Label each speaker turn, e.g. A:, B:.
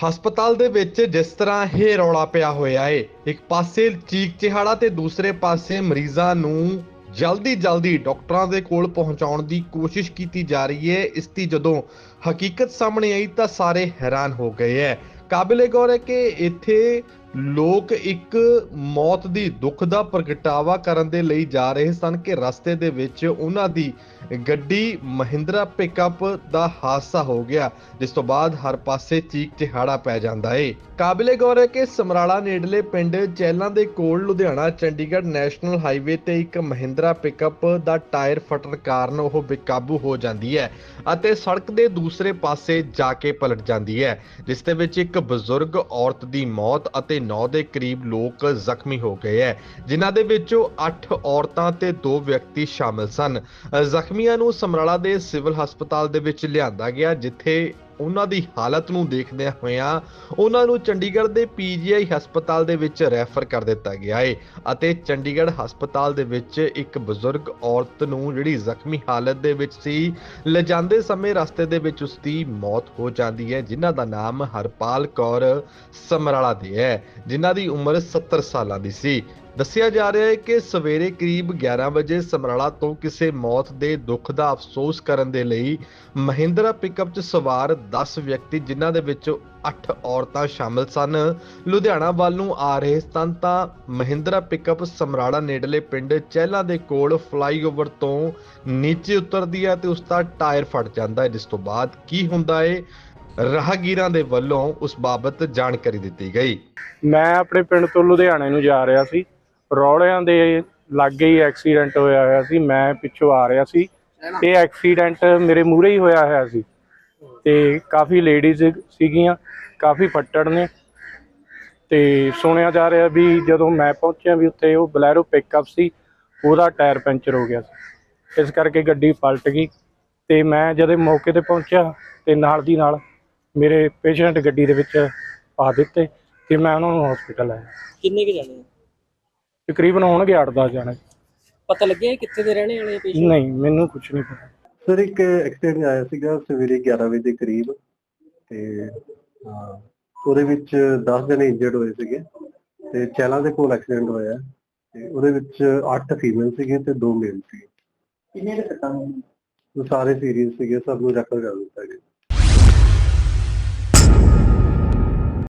A: ਹਸਪਤਾਲ ਦੇ ਵਿੱਚ ਜਿਸ ਤਰ੍ਹਾਂ ਇਹ ਰੌਲਾ ਪਿਆ ਹੋਇਆ ਏ, ਇੱਕ ਪਾਸੇ ਚੀਕ ਚਿਹਾੜਾ ਤੇ ਦੂਸਰੇ ਪਾਸੇ ਮਰੀਜ਼ਾਂ ਨੂੰ ਜਲਦੀ ਜਲਦੀ ਡਾਕਟਰਾਂ ਦੇ ਕੋਲ ਪਹੁੰਚਾਉਣ ਦੀ ਕੋਸ਼ਿਸ਼ ਕੀਤੀ ਜਾ ਰਹੀ ਹੈ ਇਸ ਦੀ ਜਦੋਂ ਹਕੀਕਤ ਸਾਹਮਣੇ ਆਈ ਤਾਂ ਸਾਰੇ ਹੈਰਾਨ ਹੋ ਗਏ ਹੈ ਕਾਬਿਲੇ ਗੌਰ ਹੈ ਕਿ ਇੱਥੇ ਲੋਕ ਇੱਕ ਮੌਤ ਦੀ ਦੁੱਖ ਦਾ ਪ੍ਰਗਟਾਵਾ ਕਰਨ ਦੇ ਲਈ ਜਾ ਰਹੇ ਸਨ ਕਿ ਰਸਤੇ ਦੇ ਵਿੱਚ ਉਹਨਾਂ ਦੀ ਗੱਡੀ ਮਹਿੰਦਰਾ ਪਿਕਅਪ ਦਾ ਹਾਦਸਾ ਹੋ ਗਿਆ, ਜਿਸ ਤੋਂ ਬਾਅਦ ਹਰ ਪਾਸੇ ਚੀਕ ਚਿਹਾੜਾ ਪੈ ਜਾਂਦਾ ਏ। ਕਾਬਿਲੇ ਗੌਰ ਹੈ ਕਿ ਸਮਰਾਲਾ ਨੇੜਲੇ ਪਿੰਡ ਚੈਲਾਂ ਦੇ ਕੋਲ ਲੁਧਿਆਣਾ, ਚੰਡੀਗੜ੍ਹ ਨੈਸ਼ਨਲ ਹਾਈਵੇ ਤੇ ਇੱਕ ਮਹਿੰਦਰਾ ਪਿਕਅਪ ਦਾ ਟਾਇਰ ਫਟਣ ਕਾਰਨ ਉਹ ਬੇਕਾਬੂ ਹੋ ਜਾਂਦੀ ਹੈ ਅਤੇ ਸੜਕ ਦੇ ਦੂਸਰੇ ਪਾਸੇ ਜਾ ਕੇ ਪਲਟ ਜਾਂਦੀ ਹੈ, ਜਿਸ ਦੇ ਵਿੱਚ ਇੱਕ ਬਜ਼ੁਰਗ ਔਰਤ ਦੀ ਮੌਤ ਅਤੇ 9 ਦੇ ਕਰੀਬ ਲੋਕ ਜ਼ਖਮੀ ਹੋ ਗਏ ਹੈ, ਜਿਨ੍ਹਾਂ ਦੇ ਵਿੱਚੋਂ 8 ਔਰਤਾਂ ਤੇ 2 ਵਿਅਕਤੀ ਸ਼ਾਮਲ ਸਨ। ਜ਼ਖਮੀਆਂ ਨੂੰ ਸਮਰਾਲਾ ਦੇ ਸਿਵਲ ਹਸਪਤਾਲ ਦੇ ਵਿੱਚ ਲਿਆਂਦਾ ਗਿਆ, ਜਿੱਥੇ ਉਹਨਾਂ ਦੀ ਹਾਲਤ ਨੂੰ ਦੇਖਦਿਆਂ ਹੋਇਆਂ ਉਹਨਾਂ ਨੂੰ ਚੰਡੀਗੜ੍ਹ ਦੇ ਪੀਜੀਆਈ ਹਸਪਤਾਲ ਦੇ ਵਿੱਚ ਰੈਫਰ ਕਰ ਦਿੱਤਾ ਗਿਆ ਹੈ ਅਤੇ ਚੰਡੀਗੜ੍ਹ ਹਸਪਤਾਲ ਦੇ ਵਿੱਚ ਇੱਕ ਬਜ਼ੁਰਗ ਔਰਤ ਨੂੰ ਜਿਹੜੀ ਜ਼ਖਮੀ ਹਾਲਤ ਦੇ ਵਿੱਚ ਸੀ, ਲਿਜਾਂਦੇ ਸਮੇਂ ਰਸਤੇ ਦੇ ਵਿੱਚ ਉਸ ਦੀ ਮੌਤ ਹੋ ਜਾਂਦੀ ਹੈ, ਜਿਨ੍ਹਾਂ ਦਾ ਨਾਮ ਹਰਪਾਲ ਕੌਰ ਸਮਰਾਲਾ ਦੀ ਹੈ, ਜਿਨ੍ਹਾਂ ਦੀ ਉਮਰ 70 ਸਾਲਾਂ ਦੀ ਸੀ। ਦੱਸਿਆ ਜਾ ਰਿਹਾ ਹੈ ਕਿ ਸਵੇਰੇ ਕਰੀਬ 11 ਵਜੇ ਸਮਰਾਲਾ ਤੋਂ ਕਿਸੇ ਮੌਤ ਦੇ ਦੁੱਖ ਦਾ ਅਫਸੋਸ ਕਰਨ ਦੇ ਲਈ ਮਹਿੰਦਰਾ ਪਿਕਅਪ 'ਚ ਸਵਾਰ 10 ਵਿਅਕਤੀ, ਜਿਨ੍ਹਾਂ ਦੇ ਵਿੱਚ 8 ਔਰਤਾਂ ਸ਼ਾਮਲ ਸਨ। ਲੁਧਿਆਣਾ ਵੱਲ ਨੂੰ ਆ ਰਹੇ ਸਨ ਤਾਂ ਮਹਿੰਦਰਾ ਪਿਕਅਪ ਸਮਰਾਲਾ ਨੇੜਲੇ ਪਿੰਡ ਚਹਿਲਾ ਦੇ ਕੋਲ ਫਲਾਈਓਵਰ ਤੋਂ ਨੀਚੇ ਉਤਰਦੀ ਹੈ ਤੇ ਉਸ ਦਾ ਟਾਇਰ ਫਟ ਜਾਂਦਾ ਹੈ, ਜਿਸ ਤੋਂ ਬਾਅਦ ਕੀ ਹੁੰਦਾ ਹੈ? ਰਾਹਗੀਰਾਂ ਦੇ ਵੱਲੋਂ ਉਸ ਬਾਬਤ ਜਾਣਕਾਰੀ ਦਿੱਤੀ ਗਈ।
B: ਮੈਂ ਆਪਣੇ ਪਿੰਡ ਤੋਂ ਲੁਧਿਆਣੇ ਨੂੰ ਜਾ ਰਿਹਾ ਸੀ। ਰੌਲਿਆਂ ਦੇ ਲਾਗੇ ਹੀ ਐਕਸੀਡੈਂਟ ਹੋਇਆ ਹੋਇਆ ਸੀ, ਮੈਂ ਪਿੱਛੋਂ ਆ ਰਿਹਾ ਸੀ। ਇਹ ਐਕਸੀਡੈਂਟ ਮੇਰੇ ਮੂਹਰੇ ਹੀ ਹੋਇਆ ਹੋਇਆ ਸੀ ਤੇ ਕਾਫੀ ਲੇਡੀਜ਼ ਸੀਗੀਆਂ, ਕਾਫੀ ਫੱਟੜ ਨੇ ਤੇ ਸੁਣਿਆ ਜਾ ਰਿਹਾ ਵੀ ਜਦੋਂ ਮੈਂ ਪਹੁੰਚਿਆ ਵੀ ਉੱਥੇ ਉਹ ਬਲੈਰੋ ਪਿਕਅਪ ਸੀ, ਉਹਦਾ ਟਾਇਰ ਪੈਂਚਰ ਹੋ ਗਿਆ ਸੀ। ਇਸ ਕਰਕੇ ਗੱਡੀ ਪਲਟ ਗਈ ਤੇ ਮੈਂ ਜਦੋਂ ਮੌਕੇ ਤੇ ਪਹੁੰਚਿਆ ਤੇ ਨਾਲ ਦੀ ਨਾਲ ਮੇਰੇ ਪੇਸ਼ੈਂਟ ਗੱਡੀ ਦੇ ਵਿੱਚ ਪਾ ਦਿੱਤੇ ਤੇ ਮੈਂ ਉਹਨਾਂ ਨੂੰ ਹਸਪੀਟਲ ਆਇਆ।
C: ਕਿੰਨੇ ਕੁ ਜਾਣੇ?
B: ਤਕਰੀਬਨ ਹੋਣਗੇ 8-10 ਜਾਣੇ।
C: ਪਤਾ ਲੱਗਿਆ ਇਹ ਕਿੱਥੇ ਦੇ ਰਹਿਣੇ ਵਾਲੇ ਪੇਸ਼ੈਂਟ?
B: ਨਹੀਂ ਮੈਨੂੰ ਕੁਝ ਨਹੀਂ ਪਤਾ।
D: ਸਰ ਇੱਕ ਐਕਸੀਡੈਂਟ ਆਇਆ ਸੀਗਾ ਸਵੇਰੇ 11 ਵਜੇ ਦੇ ਕਰੀਬ ਤੇ ਅਹ, ਉਹਦੇ ਵਿੱਚ 10 ਜਣੇ ਇੰਜਰਡ ਹੋਏ ਸੀਗੇ ਤੇ ਚੈਲਾਂ ਦੇ ਕੋਲ ਐਕਸੀਡੈਂਟ ਹੋਇਆ ਤੇ ਉਹਦੇ ਵਿੱਚ 8 ਫੀਮੇਲ ਸੀਗੇ ਤੇ 2 ਮੇਲ ਸੀਗੇ।
C: ਕਿੰਨੇ ਦੇ ਸੱਟਾਂ
D: ਉਹ ਸਾਰੇ ਸੀਰੀਅਸ ਸੀਗੇ ਸਭ ਨੂੰ ਰੈਫਰ ਕਰ ਦਿੱਤਾ ਗਿਆ।